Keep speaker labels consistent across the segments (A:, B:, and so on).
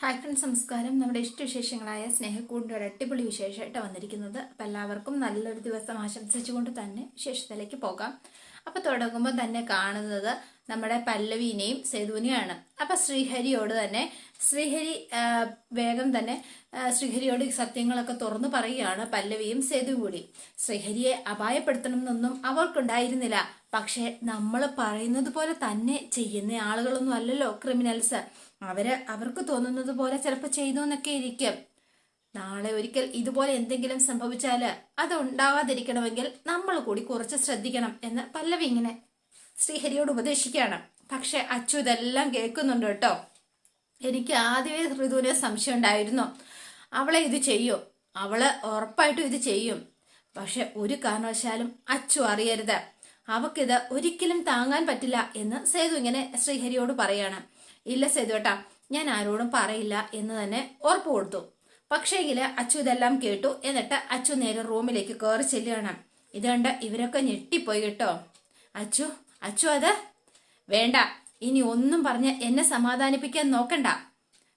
A: Hi friends നമസ്കാരം. നമ്മുടെ ഇഷ്ടവിശേഷങ്ങളായ സ്നേഹക്കൂടിന്റെ ഒരു അടിപൊളി വിശേഷമായിട്ട് വന്നിരിക്കുന്നത് അപ്പം എല്ലാവർക്കും നല്ലൊരു ദിവസം ആശംസിച്ചുകൊണ്ട് തന്നെ വിശേഷത്തിലേക്ക് പോകാം. അപ്പോൾ തുടങ്ങുമ്പോൾ തന്നെ കാണുന്നത് നമ്മുടെ പല്ലവീനെയും സേതുവിനെയാണ് അപ്പം ശ്രീഹരിയോട് തന്നെ ശ്രീഹരി വേഗം തന്നെ ശ്രീഹരിയോട് സത്യങ്ങളൊക്കെ തുറന്നു പറയുകയാണ് പല്ലവിയും സേതു കൂടി. ശ്രീഹരിയെ അപായപ്പെടുത്തണമെന്നൊന്നും അവർക്കുണ്ടായിരുന്നില്ല പക്ഷേ നമ്മൾ പറയുന്നത് പോലെ തന്നെ ചെയ്യുന്ന ആളുകളൊന്നും അല്ലല്ലോ ക്രിമിനൽസ്. അവർ അവർക്ക് തോന്നുന്നത് പോലെ ചിലപ്പോൾ ചെയ്തു എന്നൊക്കെ ഇരിക്കും. നാളെ ഒരിക്കൽ ഇതുപോലെ എന്തെങ്കിലും സംഭവിച്ചാൽ അത് ഉണ്ടാവാതിരിക്കണമെങ്കിൽ നമ്മൾ കൂടി കുറച്ച് ശ്രദ്ധിക്കണം എന്ന് പല്ലവി ഇങ്ങനെ ശ്രീഹരിയോട് ഉപദേശിക്കുകയാണ്. പക്ഷെ അച്ചു ഇതെല്ലാം കേൾക്കുന്നുണ്ട് കേട്ടോ. എനിക്ക് ആദ്യമേ ഋതുവിനെ സംശയം ഉണ്ടായിരുന്നു. അവളെ ഇത് ചെയ്യും. അവൾ ഉറപ്പായിട്ടും ഇത് ചെയ്യും. പക്ഷെ ഒരു കാരണവശാലും അച്ചു അറിയരുത്. അവക്കിത് ഒരിക്കലും താങ്ങാൻ പറ്റില്ല എന്ന് സേതു ഇങ്ങനെ ശ്രീഹരിയോട് പറയാണ്. ഇല്ല സേതു ഏട്ടാ ഞാൻ ആരോടും പറയില്ല എന്ന് തന്നെ ഉറപ്പ് കൊടുത്തു. പക്ഷേങ്കിൽ അച്ചു ഇതെല്ലാം കേട്ടു. എന്നിട്ട് അച്ചു നേരെ റൂമിലേക്ക് കയറി ചെല്ലുകയാണ്. ഇത് കണ്ട് ഇവരൊക്കെ ഞെട്ടിപ്പോയി കേട്ടോ. അച്ചു അച്ചു അത്? വേണ്ട ഇനി ഒന്നും പറഞ്ഞ് എന്നെ സമാധാനിപ്പിക്കാൻ നോക്കണ്ട.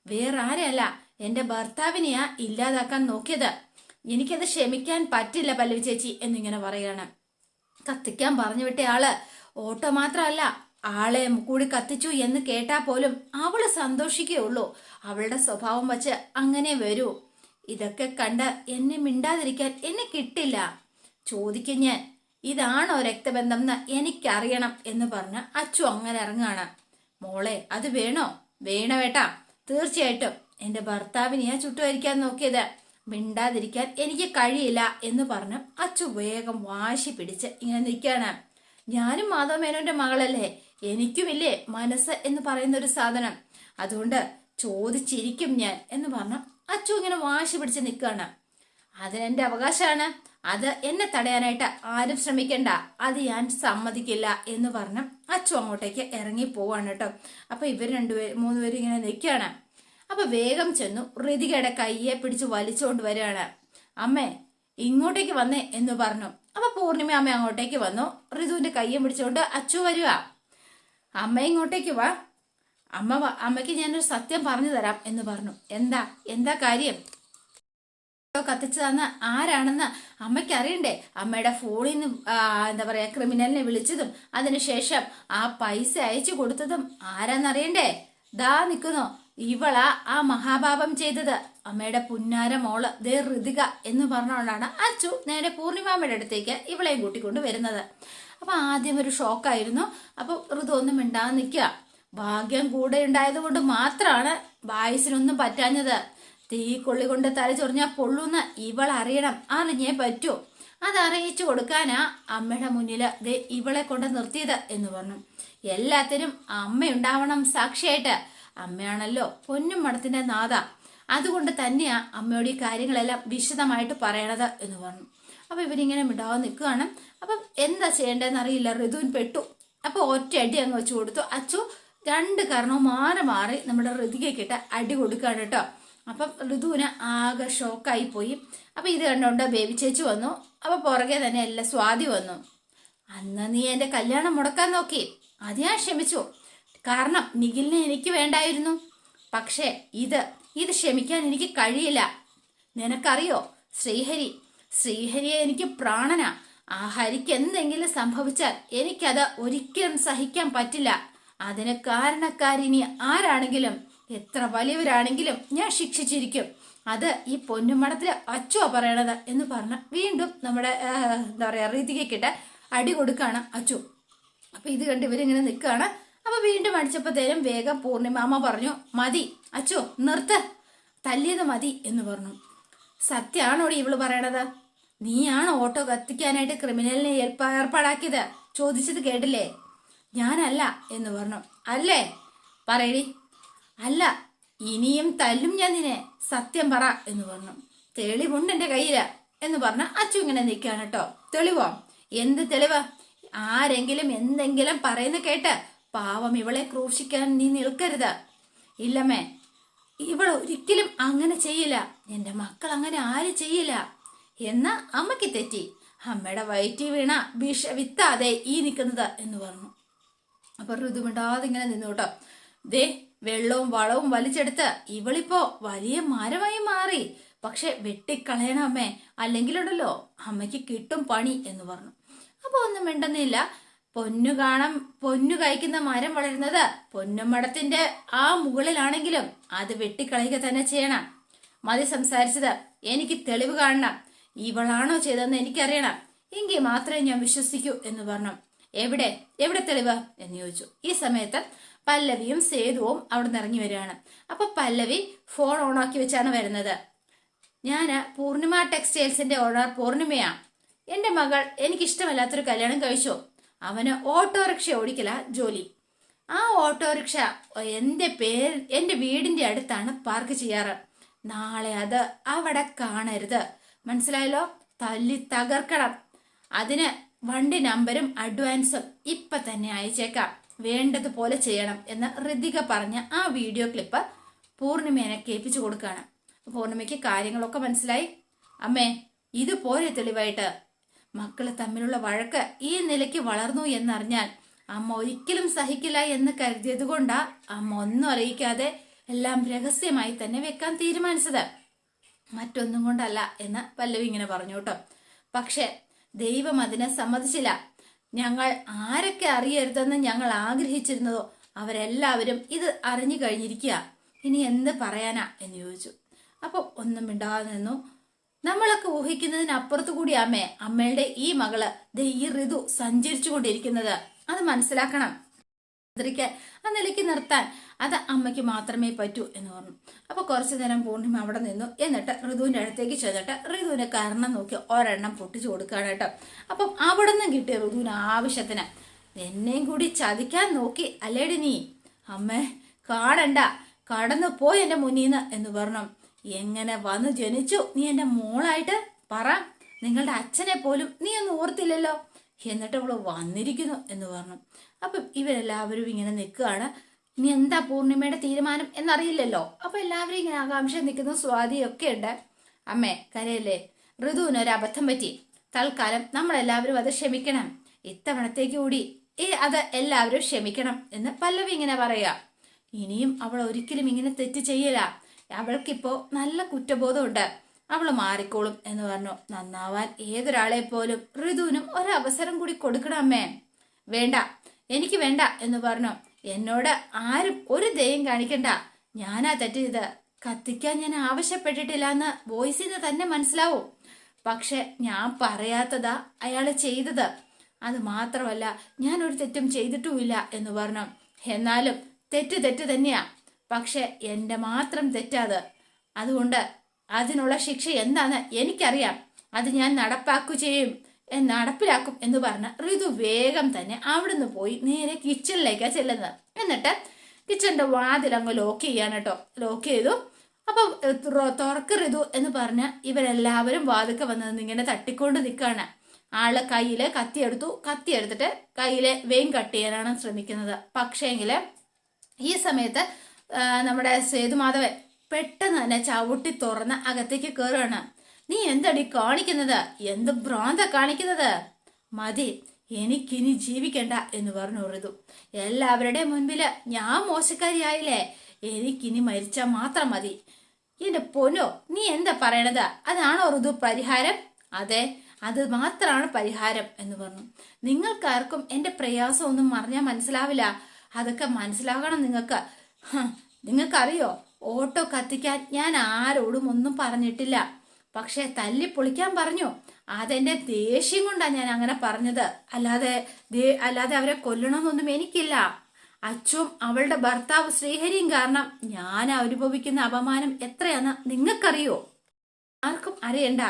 A: വേറെ ആരെയല്ല എന്റെ ഭർത്താവിനെയാ ഇല്ലാതാക്കാൻ നോക്കിയത്. എനിക്കത് ക്ഷമിക്കാൻ പറ്റില്ല പല്ലവി ചേച്ചി എന്നിങ്ങനെ പറയാണ് കത്തിക്കാൻ പറഞ്ഞു വിട്ടയാൾ. ഓട്ടോ മാത്രമല്ല ആളെ കൂടി കത്തിച്ചു എന്ന് കേട്ടാ പോലും അവൾ സന്തോഷിക്കുകയുള്ളൂ. അവളുടെ സ്വഭാവം വച്ച് അങ്ങനെ വരൂ. ഇതൊക്കെ കണ്ട് എന്നെ മിണ്ടാതിരിക്കാൻ എന്നെ കിട്ടില്ല. ചോദിക്കും ഞാൻ ഇതാണോ രക്തബന്ധം എന്ന് എനിക്കറിയണം എന്ന് പറഞ്ഞ് അച്ചു അങ്ങനെ ഇറങ്ങാണ്. മോളെ അത് വേണോ? വേണവേട്ടാ തീർച്ചയായിട്ടും. എന്റെ ഞാൻ ചുട്ടുവരിക്കാൻ നോക്കിയത്. മിണ്ടാതിരിക്കാൻ എനിക്ക് കഴിയില്ല എന്ന് പറഞ്ഞ് അച്ചു വേഗം വാശി പിടിച്ച് ഇങ്ങനെ നിൽക്കുകയാണ് ഞാനും മാധവ മേനോന്റെ മകളല്ലേ? എനിക്കുമില്ലേ മനസ്സ് എന്ന് പറയുന്ന ഒരു സാധനം. അതുകൊണ്ട് ചോദിച്ചിരിക്കും ഞാൻ എന്ന് പറഞ്ഞ അച്ചു ഇങ്ങനെ വാശി പിടിച്ച് നിൽക്കുകയാണ്. അതിനെന്റെ അവകാശമാണ്. അത് എന്നെ തടയാനായിട്ട് ആരും ശ്രമിക്കണ്ട. അത് ഞാൻ സമ്മതിക്കില്ല എന്ന് പറഞ്ഞ് അച്ചു അങ്ങോട്ടേക്ക് ഇറങ്ങി പോവാണ് കേട്ടോ. അപ്പൊ ഇവർ രണ്ടുപേരും മൂന്നുപേരും ഇങ്ങനെ നിൽക്കുകയാണ്. അപ്പൊ വേഗം ചെന്നു ഋതികയുടെ കയ്യെ പിടിച്ച് വലിച്ചുകൊണ്ട് വരികയാണ്. അമ്മേ ഇങ്ങോട്ടേക്ക് വന്നേ എന്ന് പറഞ്ഞു. അപ്പൊ പൂർണിമ അമ്മ അങ്ങോട്ടേക്ക് വന്നു. ഋതുവിന്റെ കയ്യെ പിടിച്ചുകൊണ്ട് അച്ചു വരിക അമ്മ ഇങ്ങോട്ടേക്ക് വാ. അമ്മ അമ്മയ്ക്ക് ഞാനൊരു സത്യം പറഞ്ഞു തരാം എന്ന് പറഞ്ഞു. എന്താ എന്താ കാര്യം? കത്തിച്ചു തന്ന ആരാണെന്ന് അമ്മയ്ക്ക് അറിയണ്ടേ? അമ്മയുടെ ഫോണിൽ നിന്ന് എന്താ പറയാ ക്രിമിനലിനെ വിളിച്ചതും അതിനുശേഷം ആ പൈസ അയച്ചു കൊടുത്തതും ആരാന്നറിയണ്ടേ? ദാ നിൽക്കുന്നു ഇവളാ ആ മഹാപാപം ചെയ്തത്. അമ്മയുടെ പുന്നാര മോൾ. ദേ ഋതിക എന്ന് പറഞ്ഞുകൊണ്ടാണ് അച്ചു നേരെ പൂർണിമാമ്മയുടെ അടുത്തേക്ക് ഇവളെയും കൂട്ടിക്കൊണ്ട് വരുന്നത്. അപ്പൊ ആദ്യം ഒരു ഷോക്കായിരുന്നു അപ്പൊ ഋതു ഒന്നും മിണ്ടാതെ നിൽക്കുക. ഭാഗ്യം കൂടെ ഉണ്ടായതുകൊണ്ട് മാത്രമാണ് വായസിനൊന്നും പറ്റാഞ്ഞത്. തീ കൊള്ളി കൊണ്ട് തല ചൊറിഞ്ഞാൽ പൊള്ളുന്ന ഇവൾ അറിയണം. അറിഞ്ഞേ പറ്റൂ. അത് അറിയിച്ചു കൊടുക്കാനാ അമ്മയുടെ മുന്നിൽ ദേ ഇവളെ കൊണ്ട് നിർത്തിയത് എന്ന് പറഞ്ഞു. എല്ലാത്തിനും അമ്മയുണ്ടാവണം സാക്ഷിയായിട്ട്. അമ്മയാണല്ലോ പൊന്നും മടത്തിന്റെ നാഥ. അതുകൊണ്ട് തന്നെയാ അമ്മയോട് ഈ കാര്യങ്ങളെല്ലാം വിശദമായിട്ട് പറയണത് എന്ന് പറഞ്ഞു. അപ്പൊ ഇവരിങ്ങനെ മിണ്ടാതെ നിൽക്കുകയാണ്. അപ്പം എന്താ ചെയ്യേണ്ടതെന്ന് അറിയില്ല. ഋതുവിൻ പെട്ടു. അപ്പോൾ ഒറ്റ അടി അങ്ങ് വെച്ച് കൊടുത്തു. അച്ചു രണ്ട് കാരണവും മാറി മാറി നമ്മുടെ ഋതികയ്ക്കിട്ട് അടി കൊടുക്കുകയാണ് കേട്ടോ. അപ്പം ഋതുവിന് ആകെ ഷോക്കായി പോയി. അപ്പൊ ഇത് കണ്ടുകൊണ്ട് ബേബി ചേച്ചി വന്നു. അപ്പൊ പുറകെ തന്നെ എല്ലാം സ്വാതി വന്നു. അന്ന് നീ എന്റെ കല്യാണം മുടക്കാൻ നോക്കി. അത് ഞാൻ ക്ഷമിച്ചു. കാരണം നിഖിലിനെ എനിക്ക് വേണ്ടായിരുന്നു. പക്ഷേ ഇത് ഇത് ക്ഷമിക്കാൻ എനിക്ക് കഴിയില്ല. നിനക്കറിയോ? ശ്രീഹരി ശ്രീഹരിയെ എനിക്ക് പ്രാണന. ആ ഹരിക്ക് എന്തെങ്കിലും സംഭവിച്ചാൽ എനിക്കത് ഒരിക്കലും സഹിക്കാൻ പറ്റില്ല. അതിന് കാരണക്കാരിനി ആരാണെങ്കിലും എത്ര വലിയവരാണെങ്കിലും ഞാൻ ശിക്ഷിച്ചിരിക്കും. അത് ഈ പൊന്നുമടത്തിലെ അച്ചുവാ പറയണത് എന്ന് പറഞ്ഞ വീണ്ടും നമ്മുടെ എന്താ പറയാ റീതികയ്ക്കിട്ട് അടി കൊടുക്കാണ് അച്ചു അപ്പൊ ഇത് കണ്ട് ഇവരിങ്ങനെ നിൽക്കുകയാണ് അപ്പൊ വീണ്ടും അടിച്ചപ്പോഴത്തേനും വേഗം പൂർണിമാമ പറഞ്ഞു മതി അച്ചു നിർത്ത്. തല്ലിയത് മതി എന്ന് പറഞ്ഞു. സത്യാണോടി ഇവൾ പറയണത്? നീയാണ് ഓട്ടോ കത്തിക്കാനായിട്ട് ക്രിമിനലിനെ ഏർപ്പ ഏർപ്പാടാക്കിയത്? ചോദിച്ചത് കേട്ടില്ലേ? ഞാനല്ല എന്ന് പറഞ്ഞു. അല്ലേ? പറയടി. അല്ല ഇനിയും തല്ലും ഞാൻ നിന്നെ. സത്യം പറ എന്ന് പറഞ്ഞു. തെളിവുണ്ട് എന്റെ കയ്യിൽ എന്ന് പറഞ്ഞ അച്ചു ഇങ്ങനെ നിൽക്കുകയാണ് കേട്ടോ. തെളിവോ? എന്ത് തെളിവ്? ആരെങ്കിലും എന്തെങ്കിലും പറയുന്ന കേട്ട് പാവം ഇവളെ ക്രൂശിക്കാൻ നീ നിൽക്കരുത്. ഇല്ലമ്മേ ഇവൾ ഒരിക്കലും അങ്ങനെ ചെയ്യില്ല. എന്റെ മക്കൾ അങ്ങനെ ആരും ചെയ്യില്ല. എന്ന അമ്മയ്ക്ക് തെറ്റി. അമ്മയുടെ വയറ്റി വീണ വിഷ വിത്താതെ ഈ നിൽക്കുന്നത് എന്ന് പറഞ്ഞു. അപ്പൊ ഋതുമിണ്ടാതെ ഇങ്ങനെ നിന്നു കേട്ടോ. ദേ വെള്ളവും വളവും വലിച്ചെടുത്ത് ഇവളിപ്പോ വലിയ മരമായി മാറി. പക്ഷെ വെട്ടിക്കളയണം അമ്മേ അല്ലെങ്കിലുണ്ടല്ലോ അമ്മയ്ക്ക് കിട്ടും പണി എന്ന് പറഞ്ഞു. അപ്പൊ ഒന്നും വേണ്ടെന്നില്ല പൊന്നു കാണാൻ പൊന്നു കഴിക്കുന്ന മരം വളരുന്നത് പൊന്നുമടത്തിന്റെ ആ മുകളിലാണെങ്കിലും അത് വെട്ടിക്കളയുക തന്നെ ചെയ്യണം. മതി സംസാരിച്ചത്. എനിക്ക് തെളിവ് കാണണം. ഇവളാണോ ചെയ്തതെന്ന് എനിക്കറിയണം. എങ്കിൽ മാത്രമേ ഞാൻ വിശ്വസിക്കൂ എന്ന് പറഞ്ഞു. എവിടെ? എവിടെ തെളിവ്? എന്ന് ചോദിച്ചു. ഈ സമയത്ത് പല്ലവിയും സേതുവും അവിടെ നിന്ന് ഇറങ്ങി വരികയാണ്. അപ്പൊ പല്ലവി ഫോൺ ഓൺ ആക്കി വെച്ചാണ് വരുന്നത്. ഞാൻ പൂർണിമ ടെക്സ്റ്റൈൽസിന്റെ ഓണർ പൂർണിമയാ. എന്റെ മകൾ എനിക്കിഷ്ടമല്ലാത്തൊരു കല്യാണം കഴിച്ചു? അവന് ഓട്ടോറിക്ഷ ഓടിക്കല ജോലി. ആ ഓട്ടോറിക്ഷ എന്റെ പേര് എന്റെ വീടിന്റെ അടുത്താണ് പാർക്ക് ചെയ്യാറ്. നാളെ അത് അവിടെ കാണരുത്. മനസ്സിലായല്ലോ? തല്ലി തകർക്കണം. അതിന് വണ്ടി നമ്പരും അഡ്വാൻസും ഇപ്പൊ തന്നെ അയച്ചേക്കാം. വേണ്ടതുപോലെ ചെയ്യണം എന്ന് ഋതിക പറഞ്ഞ ആ വീഡിയോ ക്ലിപ്പ് പൂർണിമേനെ കേൾപ്പിച്ചു കൊടുക്കുകയാണ്. പൂർണിമയ്ക്ക് കാര്യങ്ങളൊക്കെ മനസ്സിലായി. അമ്മേ ഇതുപോലെ തെളിവായിട്ട് മക്കൾ തമ്മിലുള്ള വഴക്ക് ഈ നിലയ്ക്ക് വളർന്നു എന്നറിഞ്ഞാൽ അമ്മ ഒരിക്കലും സഹിക്കില്ല എന്ന് കരുതിയത് കൊണ്ടാ അമ്മ ഒന്നും അറിയിക്കാതെ എല്ലാം രഹസ്യമായി തന്നെ വെക്കാൻ തീരുമാനിച്ചത്. മറ്റൊന്നും കൊണ്ടല്ല എന്ന് പല്ലവി ഇങ്ങനെ പറഞ്ഞു കേട്ടോ. പക്ഷെ ദൈവം അതിനെ സമ്മതിച്ചില്ല. ഞങ്ങൾ ആരൊക്കെ അറിയരുതെന്ന് ഞങ്ങൾ ആഗ്രഹിച്ചിരുന്നതോ അവരെല്ലാവരും ഇത് അറിഞ്ഞു കഴിഞ്ഞിരിക്കുക. ഇനി എന്ത് പറയാനാ എന്ന് ചോദിച്ചു. അപ്പൊ ഒന്നും മിണ്ടാതെ നിന്നു. നമ്മളൊക്കെ ഊഹിക്കുന്നതിനപ്പുറത്തു കൂടി അമ്മേ അമ്മയുടെ ഈ മകൾ ദൈ ഋതു സഞ്ചരിച്ചു കൊണ്ടിരിക്കുന്നത് അത് മനസ്സിലാക്കണം. അതിരിക്കെ ആ നിലയ്ക്ക് നിർത്താൻ അത് അമ്മയ്ക്ക് മാത്രമേ പറ്റൂ എന്ന് പറഞ്ഞു. അപ്പൊ കുറച്ചു നേരം പൂർണിമ അവിടെ നിന്നു. എന്നിട്ട് ഋതുവിന്റെ അടുത്തേക്ക് ചെന്നിട്ട് ഋതുവിന്റെ കർണം നോക്കി ഒരെണ്ണം പൊട്ടിച്ചു കൊടുക്കുകയാണ് കേട്ടോ. അപ്പം അവിടെ നിന്നും കിട്ടിയ ഋതുവിന് ആവശ്യത്തിന് എന്നെയും കൂടി ചതിക്കാൻ നോക്കി. അല്ലേടി നീ? അമ്മേ കാണണ്ട. കടന്നു പോയി എന്റെ മുന്നീന്ന് എന്ന് പറഞ്ഞു. എങ്ങനെ വന്നു ജനിച്ചു? നീ എന്റെ മോളായിട്ട് പറ. നിങ്ങളുടെ അച്ഛനെ പോലും നീ ഒന്നും ഓർത്തില്ലല്ലോ. എന്നിട്ട് അവൾ വന്നിരിക്കുന്നു എന്ന് പറഞ്ഞു. അപ്പം ഇവരെല്ലാവരും ഇങ്ങനെ നിൽക്കുകയാണ്. ഇനി എന്താ പൂർണിമയുടെ തീരുമാനം എന്നറിയില്ലല്ലോ. അപ്പൊ എല്ലാവരും ഇങ്ങനെ ആകാംക്ഷ നിൽക്കുന്ന സ്വാതിയൊക്കെ ഉണ്ട്. അമ്മേ കരയല്ലേ? ഋതുവിന് ഒരു അബദ്ധം പറ്റി. തൽക്കാലം നമ്മളെല്ലാവരും അത് ക്ഷമിക്കണം. ഇത്തവണത്തേക്ക് കൂടി അത് എല്ലാവരും ക്ഷമിക്കണം എന്ന് പല്ലവി ഇങ്ങനെ പറയാ ഇനിയും അവൾ ഒരിക്കലും ഇങ്ങനെ തെറ്റ് ചെയ്യല. അവൾക്കിപ്പോ നല്ല കുറ്റബോധമുണ്ട്. അവൾ മാറിക്കോളും എന്ന് പറഞ്ഞു. നന്നാവാൻ ഏതൊരാളെ പോലും ഋതുവിനും ഒരവസരം കൂടി കൊടുക്കണം അമ്മേ. വേണ്ട. എനിക്ക് വേണ്ട എന്ന് പറഞ്ഞു. എന്നോട് ആരും ഒരു ദയം കാണിക്കണ്ട. ഞാനാ തെറ്റ് ചെയ്ത് കത്തിക്കാൻ ഞാൻ ആവശ്യപ്പെട്ടിട്ടില്ല എന്ന് വോയിസിൽ തന്നെ മനസ്സിലാവും. പക്ഷെ ഞാൻ പറയാത്തതാ അയാൾ ചെയ്തത്. അത് മാത്രമല്ല ഞാൻ ഒരു തെറ്റും ചെയ്തിട്ടുമില്ല എന്ന് പറഞ്ഞു. എന്നാലും തെറ്റ് തെറ്റ് തന്നെയാ. പക്ഷെ എന്റെ മാത്രം തെറ്റാത്. അതുകൊണ്ട് അതിനുള്ള ശിക്ഷ എന്താന്ന് എനിക്കറിയാം. അത് ഞാൻ നടപ്പാക്കു ചെയ്യും. നടപ്പിലാക്കും എന്ന് പറഞ്ഞ ഋതു വേഗം തന്നെ അവിടുന്ന് പോയി നേരെ കിച്ചണിലേക്കാണ് ചെല്ലുന്നത്. എന്നിട്ട് കിച്ചണിന്റെ വാതിൽ അങ്ങ് ലോക്ക് ചെയ്യാണ് കേട്ടോ ലോക്ക് ചെയ്തു. അപ്പൊ തുറക്ക ഋതു എന്ന് പറഞ്ഞ ഇവരെല്ലാവരും വാതിക്ക വന്നത് ഇങ്ങനെ തട്ടിക്കൊണ്ട് നിൽക്കുകയാണ് ആൾ കയ്യിൽ കത്തിയെടുത്തു കത്തിയെടുത്തിട്ട് കയ്യിലെ വെയിൻ കട്ട് ചെയ്യാനാണ് ശ്രമിക്കുന്നത്. പക്ഷേങ്കിൽ ഈ സമയത്ത് നമ്മുടെ സേതുമാധവൻ പെട്ടെന്ന് തന്നെ ചവിട്ടി തുറന്ന് അകത്തേക്ക് കയറുകയാണ് നീ എന്തടി കാണിക്കുന്നത്? എന്ത് ഭ്രാന്ത കാണിക്കുന്നത്? മതി എനിക്കിനി ജീവിക്കണ്ട എന്ന് പറഞ്ഞു ഉറുതു എല്ലാവരുടെ മുൻപിൽ ഞാൻ മോശക്കാരിയായില്ലേ? എനിക്കിനി മരിച്ചാൽ മാത്രം മതി. എന്റെ പൊന്നോ നീ എന്താ പറയണത്? അതാണോ ഋതു പരിഹാരം? അതെ അത് മാത്രമാണ് പരിഹാരം എന്ന് പറഞ്ഞു. നിങ്ങൾക്കാർക്കും എന്റെ പ്രയാസം ഒന്നും മറിഞ്ഞാൽ മനസ്സിലാവില്ല. അതൊക്കെ മനസ്സിലാകണം നിങ്ങൾക്ക്. നിങ്ങൾക്കറിയോ? ഓട്ടോ കത്തിക്കാൻ ഞാൻ ആരോടും ഒന്നും പറഞ്ഞിട്ടില്ല. പക്ഷെ തല്ലി പൊളിക്കാൻ പറഞ്ഞു. അതെന്റെ ദേഷ്യം കൊണ്ടാണ് ഞാൻ അങ്ങനെ പറഞ്ഞത്. അല്ലാതെ അല്ലാതെ അവരെ കൊല്ലണമെന്നൊന്നും എനിക്കില്ല. അച്ചും അവളുടെ ഭർത്താവ് ശ്രീഹരിയും കാരണം ഞാൻ അനുഭവിക്കുന്ന അപമാനം എത്രയാന്ന് നിങ്ങൾക്കറിയോ? ആർക്കും അറിയണ്ട.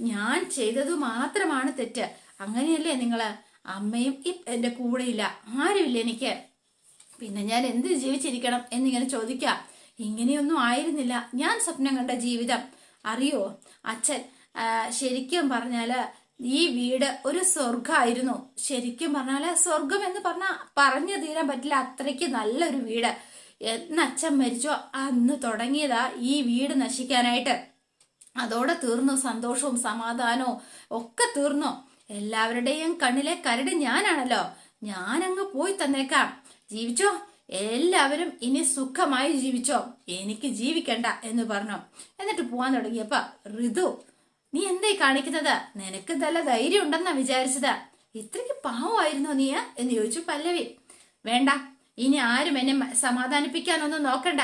A: ഞാൻ ചെയ്തത് മാത്രമാണ് തെറ്റ്. അങ്ങനെയല്ലേ നിങ്ങൾ? അമ്മയും എന്റെ കൂടെയില്ല. ആരുമില്ല എനിക്ക്. പിന്നെ ഞാൻ എന്ത് ജീവിച്ചിരിക്കണം എന്നിങ്ങനെ ചോദിക്കാം. ഇങ്ങനെയൊന്നും ആയിരുന്നില്ല ഞാൻ സ്വപ്നം കണ്ട ജീവിതം. അറിയോ? അച്ഛൻ ശരിക്കും പറഞ്ഞാൽ ഈ വീട് ഒരു സ്വർഗമായിരുന്നു ശരിക്കും പറഞ്ഞാൽ സ്വർഗം എന്ന് പറഞ്ഞ പറഞ്ഞു തീരാൻ പറ്റില്ല. അത്രയ്ക്ക് നല്ലൊരു വീട്. എന്ന് അച്ഛൻ മരിച്ചോ. അന്ന് തുടങ്ങിയതാ ഈ വീട് നശിക്കാനായിട്ട്. അതോടെ തീർന്നു. സന്തോഷവും സമാധാനവും ഒക്കെ തീർന്നു. എല്ലാവരുടെയും കണ്ണിലെ കരട് ഞാനാണല്ലോ. ഞാൻ അങ്ങ് പോയി തന്നേക്കാം. ജീവിച്ചോ? എല്ലാവരും ഇനി സുഖമായി ജീവിച്ചോ? എനിക്ക് ജീവിക്കണ്ട എന്ന് പറഞ്ഞു. എന്നിട്ട് പോവാൻ തുടങ്ങിയപ്പ ഋതു നീ എന്തേ കാണിക്കുന്നത്? നിനക്ക് നല്ല ധൈര്യം ഉണ്ടെന്നാ വിചാരിച്ചത്. ഇത്രയ്ക്ക് പാവമായിരുന്നോ നീ? എന്ന് ചോദിച്ചു പല്ലവി. വേണ്ട ഇനി ആരും എന്നെ സമാധാനിപ്പിക്കാനൊന്നും നോക്കണ്ട.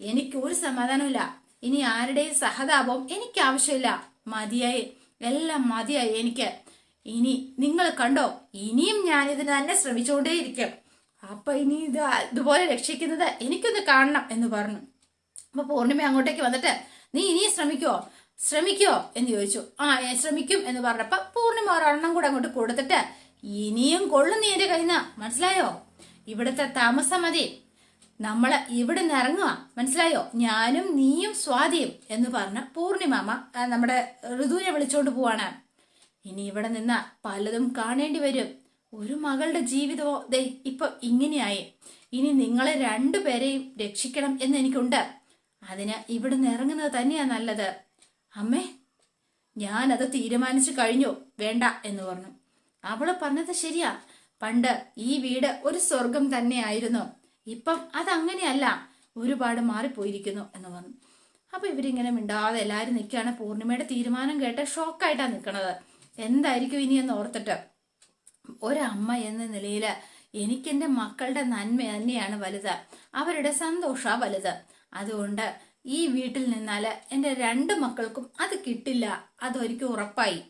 A: എനിക്ക് ഒരു സമാധാനമില്ല ഇനി ആരുടെയും സഹതാപവും എനിക്ക് ആവശ്യമില്ല. മതിയായി എല്ലാം മതിയായി എനിക്ക്. ഇനി നിങ്ങൾ കണ്ടോ ഇനിയും ഞാൻ ഇതിന് തന്നെ ശ്രമിച്ചുകൊണ്ടേയിരിക്കും. അപ്പൊ ഇനി ഇത് ഇതുപോലെ രക്ഷിക്കുന്നത് എനിക്കൊന്ന് കാണണം എന്ന് പറഞ്ഞു. അപ്പൊ പൂർണിമ അങ്ങോട്ടേക്ക് വന്നിട്ട് നീ ഇനിയും ശ്രമിക്കുവോ? ശ്രമിക്കുവോ? എന്ന് ചോദിച്ചു. ആ ശ്രമിക്കും എന്ന് പറഞ്ഞപ്പോ പൂർണിമ ഒരെണ്ണം കൂടെ അങ്ങോട്ട് കൊടുത്തിട്ട് ഇനിയും കൊള്ളും നീ എന്റെ നിന്ന്. മനസ്സിലായോ? ഇവിടുത്തെ താമസം മതി. നമ്മൾ ഇവിടെ നിന്ന് ഇറങ്ങുക മനസ്സിലായോ? ഞാനും നീയും സ്വാതിയും എന്ന് പറഞ്ഞ പൂർണിമാമ നമ്മുടെ ഋതുവിനെ വിളിച്ചോണ്ട് പോവാണ്. ഇനി ഇവിടെ നിന്ന് പലതും കാണേണ്ടി വരും. ഒരു മകളുടെ ജീവിതമോ? ദേ ഇപ്പൊ ഇങ്ങനെയായി. ഇനി നിങ്ങളെ രണ്ടുപേരെയും രക്ഷിക്കണം എന്ന് എനിക്കുണ്ട്. അതിന് ഇവിടുന്ന് ഇറങ്ങുന്നത് തന്നെയാ നല്ലത്. അമ്മേ ഞാനത് തീരുമാനിച്ചു കഴിഞ്ഞു. വേണ്ട എന്ന് പറഞ്ഞു. അവൾ പറഞ്ഞത് ശരിയാ. പണ്ട് ഈ വീട് ഒരു സ്വർഗം തന്നെയായിരുന്നു. ഇപ്പം അതങ്ങനെയല്ല. ഒരുപാട് മാറിപ്പോയിരിക്കുന്നു എന്ന് പറഞ്ഞു. അപ്പൊ ഇവരിങ്ങനെ മിണ്ടാതെ എല്ലാരും നിൽക്കുകയാണ്. പൂർണിമയുടെ തീരുമാനം കേട്ട് ഷോക്കായിട്ടാ നിൽക്കണത്. എന്തായിരിക്കും ഇനി എന്ന് ഓർത്തിട്ട് ഒരമ്മ എന്ന നിലയിൽ എനിക്കെന്റെ മക്കളുടെ നന്മ തന്നെയാണ് വലുത്. അവരുടെ സന്തോഷമാണ് വലുത്. അതുകൊണ്ട് ഈ വീട്ടിൽ നിന്നാൽ എന്റെ രണ്ട് മക്കൾക്കും അത് കിട്ടില്ല. അതൊരിക്കലും ഉറപ്പായി.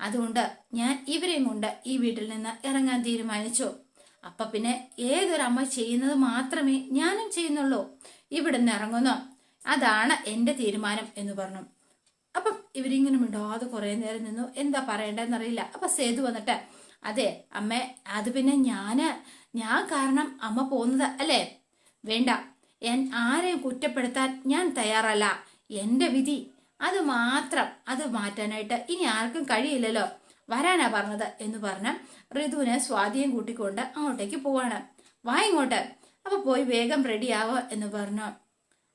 A: അതുകൊണ്ട് ഞാൻ ഇവരെയും കൊണ്ട് ഈ വീട്ടിൽ നിന്ന് ഇറങ്ങാൻ തീരുമാനിച്ചു. അപ്പൊ പിന്നെ ഏതൊരമ്മ ചെയ്യുന്നത് മാത്രമേ ഞാനും ചെയ്യുന്നുള്ളൂ. ഇവിടുന്ന് ഇറങ്ങുന്നു. അതാണ് എന്റെ തീരുമാനം എന്ന് പറഞ്ഞു. അപ്പം ഇവരിങ്ങനെ മിണ്ടാതെ കുറേ നേരം നിന്നു. എന്താ പറയണ്ടെന്നറിയില്ല അപ്പൊ സേതു വന്നിട്ട് അതെ അമ്മ അത് പിന്നെ ഞാൻ ഞാൻ കാരണം അമ്മ പോകുന്നത് അല്ലേ? വേണ്ട ഞാൻ ആരെയും കുറ്റപ്പെടുത്താൻ ഞാൻ തയ്യാറല്ല. എന്റെ വിധി അത് മാത്രം അത് മാറ്റാനായിട്ട് ഇനി ആർക്കും കഴിയില്ലല്ലോ. വരാനാ പറഞ്ഞത് എന്ന് പറഞ്ഞ് ഋതുവിനെ സ്വാധീനം കൂട്ടിക്കൊണ്ട് അങ്ങോട്ടേക്ക് പോവാണ്. വാ ഇങ്ങോട്ട് അപ്പൊ പോയി വേഗം റെഡിയാവോ എന്ന് പറഞ്ഞു.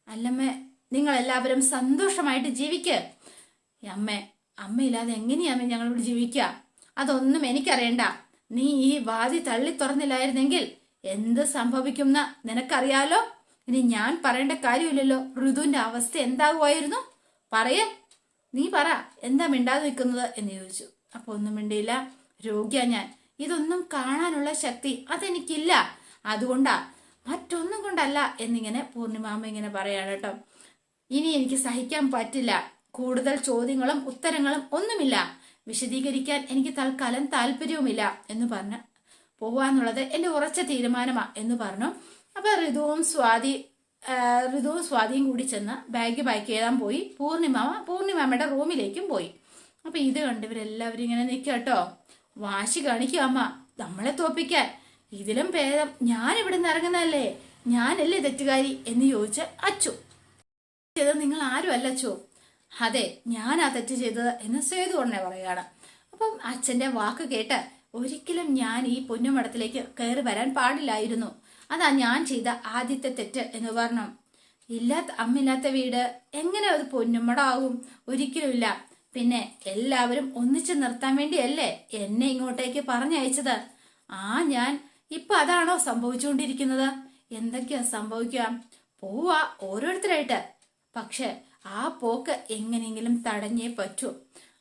A: അല്ലമ്മേ നിങ്ങൾ എല്ലാവരും സന്തോഷമായിട്ട് ജീവിക്ക്. അമ്മേ അമ്മയില്ലാതെ എങ്ങനെയാമ്മേ ഞങ്ങളിവിടെ ജീവിക്കുക അതൊന്നും എനിക്കറിയണ്ട. നീ ഈ വാതി തള്ളി തുറന്നില്ലായിരുന്നെങ്കിൽ എന്ത് സംഭവിക്കുന്ന നിനക്കറിയാലോ? ഇനി ഞാൻ പറയേണ്ട കാര്യമില്ലല്ലോ. ഋതുവിന്റെ അവസ്ഥ എന്താകുമായിരുന്നു? പറയ. നീ പറ എന്താ മിണ്ടാതെ നിൽക്കുന്നത് എന്ന് ചോദിച്ചു. അപ്പൊ ഒന്നും മിണ്ടിയില്ല. രോഗിയാ ഞാൻ. ഇതൊന്നും കാണാനുള്ള ശക്തി അതെനിക്കില്ല. അതുകൊണ്ടാ മറ്റൊന്നും കൊണ്ടല്ല എന്നിങ്ങനെ പൂർണിമാമ ഇങ്ങനെ പറയാണ് കേട്ടോ. ഇനി എനിക്ക് സഹിക്കാൻ പറ്റില്ല. കൂടുതൽ ചോദ്യങ്ങളും ഉത്തരങ്ങളും ഒന്നുമില്ല. വിശദീകരിക്കാൻ എനിക്ക് തൽക്കാലം താല്പര്യവുമില്ല എന്ന് പറഞ്ഞ് പോവാന്നുള്ളത് എന്റെ ഉറച്ച തീരുമാനമാ എന്ന് പറഞ്ഞു. അപ്പൊ ഋതുവും സ്വാതി ഋതുവും സ്വാതിയും കൂടി ചെന്ന് ബാഗ് പാക്ക് ചെയ്താൻ പോയി. പൂർണിമാമ പൂർണിമാമയുടെ റൂമിലേക്കും പോയി. അപ്പൊ ഇത് കണ്ടിവരെല്ലാവരും ഇങ്ങനെ നിൽക്കുക കേട്ടോ വാശി കാണിക്കുക അമ്മ നമ്മളെ തോപ്പിക്കാൻ. ഇതിലും ഭേദം ഞാൻ ഇവിടെ നിന്ന് ഇറങ്ങുന്നതല്ലേ? ഞാനല്ലേ തെറ്റുകാരി എന്ന് ചോദിച്ച് അച്ചു. ചെയ്തത് നിങ്ങൾ ആരും അല്ല അച്ചു? അതെ ഞാൻ ആ തെറ്റ് ചെയ്തത് എന്ന് സേതു ഉടനെ പറയാണ് അപ്പം അച്ഛന്റെ വാക്ക് കേട്ട് ഒരിക്കലും ഞാൻ ഈ പൊന്നുമടത്തിലേക്ക് കയറി വരാൻ പാടില്ലായിരുന്നു. അതാ ഞാൻ ചെയ്ത ആദ്യത്തെ തെറ്റ് എന്ന് പറഞ്ഞു. ഇല്ലാത്ത അമ്മില്ലാത്ത വീട് എങ്ങനെ അത് പൊന്നുമടാവും ഒരിക്കലുമില്ല പിന്നെ എല്ലാവരും ഒന്നിച്ചു നിർത്താൻ വേണ്ടിയല്ലേ എന്നെ ഇങ്ങോട്ടേക്ക് പറഞ്ഞയച്ചത്? ആ ഞാൻ ഇപ്പൊ അതാണോ സംഭവിച്ചുകൊണ്ടിരിക്കുന്നത്? എന്തൊക്കെയാ സംഭവിക്കുക? പോവാ ഓരോരുത്തരായിട്ട്. പക്ഷെ ആ പോക്ക് എങ്ങനെയെങ്കിലും തടഞ്ഞേ പറ്റൂ.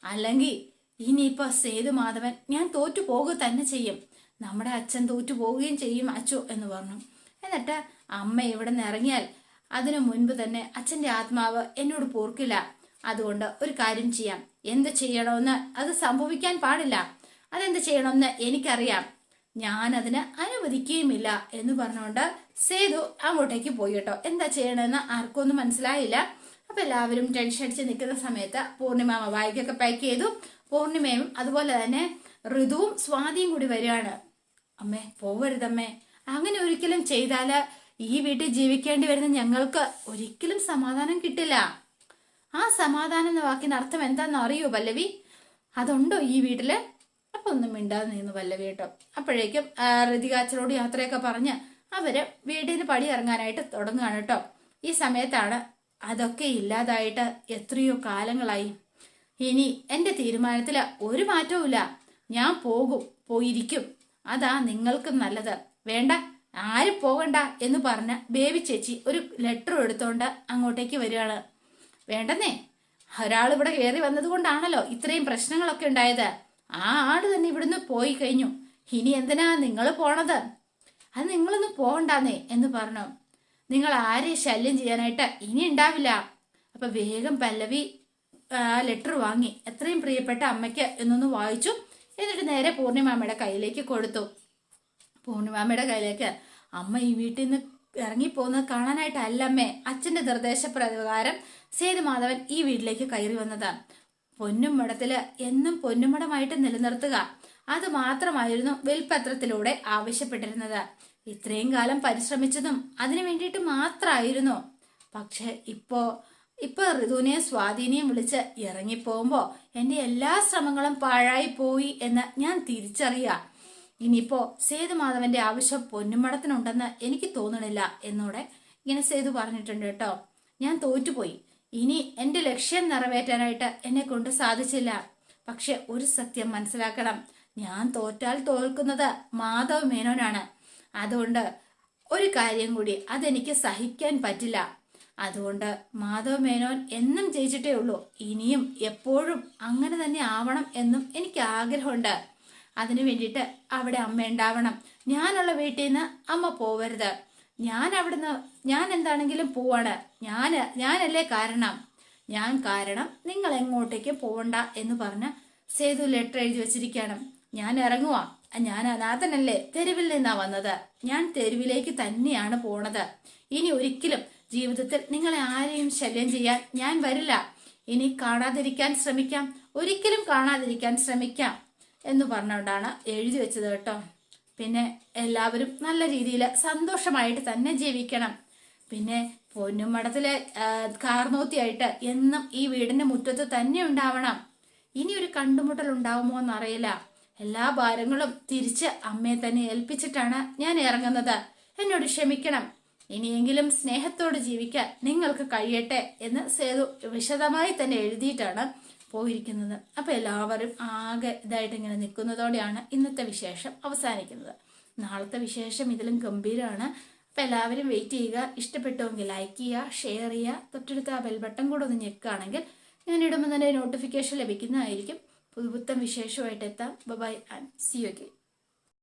A: അല്ലെങ്കിൽ ഇനിയിപ്പോ സേതു മാധവൻ ഞാൻ തോറ്റു പോകുക തന്നെ ചെയ്യും. നമ്മുടെ അച്ഛൻ തോറ്റു പോവുകയും ചെയ്യും അച്ചു എന്ന് പറഞ്ഞു. എന്നിട്ട് അമ്മ ഇവിടെ നിന്ന് ഇറങ്ങിയാൽ അതിനു മുൻപ് തന്നെ അച്ഛന്റെ ആത്മാവ് എന്നോട് പോർക്കില്ല അതുകൊണ്ട് ഒരു കാര്യം ചെയ്യാം. എന്ത് ചെയ്യണമെന്ന് അത് സംഭവിക്കാൻ പാടില്ല. അതെന്ത് ചെയ്യണമെന്ന് എനിക്കറിയാം. ഞാൻ അതിന് അനുവദിക്കുകയുമില്ല എന്ന് പറഞ്ഞുകൊണ്ട് സേതു അങ്ങോട്ടേക്ക് പോയിട്ടോ എന്താ ചെയ്യണമെന്ന് ആർക്കൊന്നും മനസ്സിലായില്ല. അപ്പൊ എല്ലാവരും ടെൻഷൻ അടിച്ച് നിൽക്കുന്ന സമയത്ത് പൂർണിമ ബാഗൊക്കെ പാക്ക് ചെയ്തു. പൂർണിമയും അതുപോലെ തന്നെ ഋതുവും സ്വാതിയും കൂടി വരികയാണ്. അമ്മേ പോവരുതമ്മേ. അങ്ങനെ ഒരിക്കലും ചെയ്താൽ ഈ വീട്ടിൽ ജീവിക്കേണ്ടി വരുന്ന ഞങ്ങൾക്ക് ഒരിക്കലും സമാധാനം കിട്ടില്ല. ആ സമാധാനം എന്ന വാക്കിന് അർത്ഥം എന്താണെന്ന് അറിയോ പല്ലവി? അതുണ്ടോ ഈ വീട്ടിൽ അപ്പൊ ഒന്നും മിണ്ടാതെ നിന്ന് പല്ലവി കേട്ടോ. അപ്പോഴേക്കും ആ, ഋതിക യാത്രയൊക്കെ പറഞ്ഞ് അവർ വീടിന് പടി ഇറങ്ങാനായിട്ട് തുടങ്ങുകയാണ് കേട്ടോ. ഈ സമയത്താണ് അതൊക്കെ ഇല്ലാതായിട്ട് എത്രയോ കാലങ്ങളായി. ഇനി എന്റെ തീരുമാനത്തിൽ ഒരു മാറ്റവുമില്ല. ഞാൻ പോകും പോയിരിക്കും. അതാ നിങ്ങൾക്കും നല്ലത്. വേണ്ട ആരും പോകണ്ട എന്ന് പറഞ്ഞ ബേബി ചേച്ചി ഒരു ലെറ്റർ എടുത്തോണ്ട് അങ്ങോട്ടേക്ക് വരികയാണ്. വേണ്ടെന്നേ ഒരാൾ ഇവിടെ കയറി വന്നത് കൊണ്ടാണല്ലോ ഇത്രയും പ്രശ്നങ്ങളൊക്കെ ഉണ്ടായത്. ആ ആട് തന്നെ ഇവിടുന്ന് പോയി കഴിഞ്ഞു. ഇനി എന്തിനാ നിങ്ങൾ പോണത്? അത് നിങ്ങളൊന്നും പോകണ്ടാന്നേ എന്ന് പറഞ്ഞു. നിങ്ങൾ ആരെയും ശല്യം ചെയ്യാനായിട്ട് ഇനി ഉണ്ടാവില്ല. അപ്പൊ വേഗം പല്ലവി ലെറ്റർ വാങ്ങി. എത്രയും പ്രിയപ്പെട്ട അമ്മയ്ക്ക് എന്നൊന്ന് വായിച്ചു. എന്നിട്ട് നേരെ പൂർണിമാമയുടെ കയ്യിലേക്ക് കൊടുത്തു. പൂർണിമാമയുടെ കയ്യിലേക്ക് അമ്മ ഈ വീട്ടിൽ നിന്ന് ഇറങ്ങിപ്പോകുന്നത് കാണാനായിട്ടല്ല അമ്മേ. അച്ഛന്റെ നിർദ്ദേശപ്രകാരം സേതുമാധവൻ ഈ വീട്ടിലേക്ക് കയറി വന്നതാണ് പൊന്നും മടത്തിൽ എന്നും പൊന്നുമടമായിട്ട് നിലനിർത്തുക. അത് മാത്രമായിരുന്നു വിൽപത്രത്തിലൂടെ ആവശ്യപ്പെട്ടിരുന്നത്. ഇത്രയും കാലം പരിശ്രമിച്ചതും അതിനു വേണ്ടിയിട്ട് മാത്രമായിരുന്നു പക്ഷെ ഇപ്പോ ഇപ്പൊ ഋതുവിനെ സ്വാധീനിയും വിളിച്ച് ഇറങ്ങിപ്പോകുമ്പോ എന്റെ എല്ലാ ശ്രമങ്ങളും പാഴായി പോയി എന്ന് ഞാൻ തിരിച്ചറിയാം. ഇനിയിപ്പോ സേതുമാധവന്റെ ആവശ്യം പൊന്നുമടത്തിനുണ്ടെന്ന് എനിക്ക് തോന്നണില്ല എന്നോടെ ഇങ്ങനെ സേതു പറഞ്ഞിട്ടുണ്ട് കേട്ടോ. ഞാൻ തോറ്റുപോയി. ഇനി എന്റെ ലക്ഷ്യം നിറവേറ്റാനായിട്ട് എന്നെ കൊണ്ട് സാധിച്ചില്ല. പക്ഷെ ഒരു സത്യം മനസ്സിലാക്കണം. ഞാൻ തോറ്റാൽ തോൽക്കുന്നത് മാധവ് മേനോനാണ്. അതുകൊണ്ട് ഒരു കാര്യം കൂടി അതെനിക്ക് സഹിക്കാൻ പറ്റില്ല. അതുകൊണ്ട് മാധവ് മേനോൻ എന്നും ജയിച്ചിട്ടേ ഉള്ളൂ. ഇനിയും എപ്പോഴും അങ്ങനെ തന്നെ ആവണം എന്നും എനിക്ക് ആഗ്രഹമുണ്ട്. അതിനു വേണ്ടിയിട്ട് അവിടെ അമ്മ ഉണ്ടാവണം. ഞാനുള്ള വീട്ടിൽ നിന്ന് അമ്മ പോവരുത്. ഞാൻ അവിടുന്ന് ഞാൻ എന്താണെങ്കിലും പോവാണ്. ഞാൻ ഞാനല്ലേ കാരണം? ഞാൻ കാരണം നിങ്ങൾ എങ്ങോട്ടേക്ക് പോവണ്ട എന്ന് പറഞ്ഞ് സേതു ലെറ്റർ എഴുതി വെച്ചിരിക്കുകയാണ്. ഞാൻ ഇറങ്ങുവാ. ഞാൻ അനാഥനല്ലേ? തെരുവിൽ നിന്നാ വന്നത്. ഞാൻ തെരുവിലേക്ക് തന്നെയാണ് പോണത്. ഇനി ഒരിക്കലും ജീവിതത്തിൽ നിങ്ങളെ ആരെയും ശല്യം ചെയ്യാൻ ഞാൻ വരില്ല. ഇനി കാണാതിരിക്കാൻ ശ്രമിക്കാം. ഒരിക്കലും കാണാതിരിക്കാൻ ശ്രമിക്കാം എന്ന് പറഞ്ഞുകൊണ്ടാണ് എഴുതി വെച്ചത് കേട്ടോ. പിന്നെ എല്ലാവരും നല്ല രീതിയിൽ സന്തോഷമായിട്ട് തന്നെ ജീവിക്കണം. പിന്നെ പൊന്നുമടത്തിലെ കാർന്നോത്തിയായിട്ട് എന്നും ഈ വീടിന്റെ മുറ്റത്ത് തന്നെ ഉണ്ടാവണം. ഇനി ഒരു കണ്ടുമുട്ടൽ ഉണ്ടാവുമോ എന്നറിയില്ല. എല്ലാ ഭാരങ്ങളും തിരിച്ച് അമ്മയെ തന്നെ ഏൽപ്പിച്ചിട്ടാണ് ഞാൻ ഇറങ്ങുന്നത്. എന്നോട് ക്ഷമിക്കണം. ഇനിയെങ്കിലും സ്നേഹത്തോട് ജീവിക്കാൻ നിങ്ങൾക്ക് കഴിയട്ടെ എന്ന് സേതു വിശദമായി തന്നെ എഴുതിയിട്ടാണ് പോയിരിക്കുന്നത്. അപ്പൊ എല്ലാവരും ആകെ ഇതായിട്ട് ഇങ്ങനെ നിൽക്കുന്നതോടെയാണ് ഇന്നത്തെ വിശേഷം അവസാനിക്കുന്നത്. നാളത്തെ വിശേഷം ഇതിലും ഗംഭീരമാണ് അപ്പൊ എല്ലാവരും വെയിറ്റ് ചെയ്യുക. ഇഷ്ടപ്പെട്ടുവെങ്കിൽ ലൈക്ക് ചെയ്യുക ഷെയർ ചെയ്യുക. തൊട്ടടുത്ത ആ ബെൽ ബട്ടൺ കൂടെ ഒന്ന് ഞെക്കുകയാണെങ്കിൽ ഞാൻ ഇടുമ്പോൾ തന്നെ നോട്ടിഫിക്കേഷൻ ലഭിക്കുന്നതായിരിക്കും. പുതുപുത്തൻ വിശേഷമായിട്ട് എത്താം. Bye and see U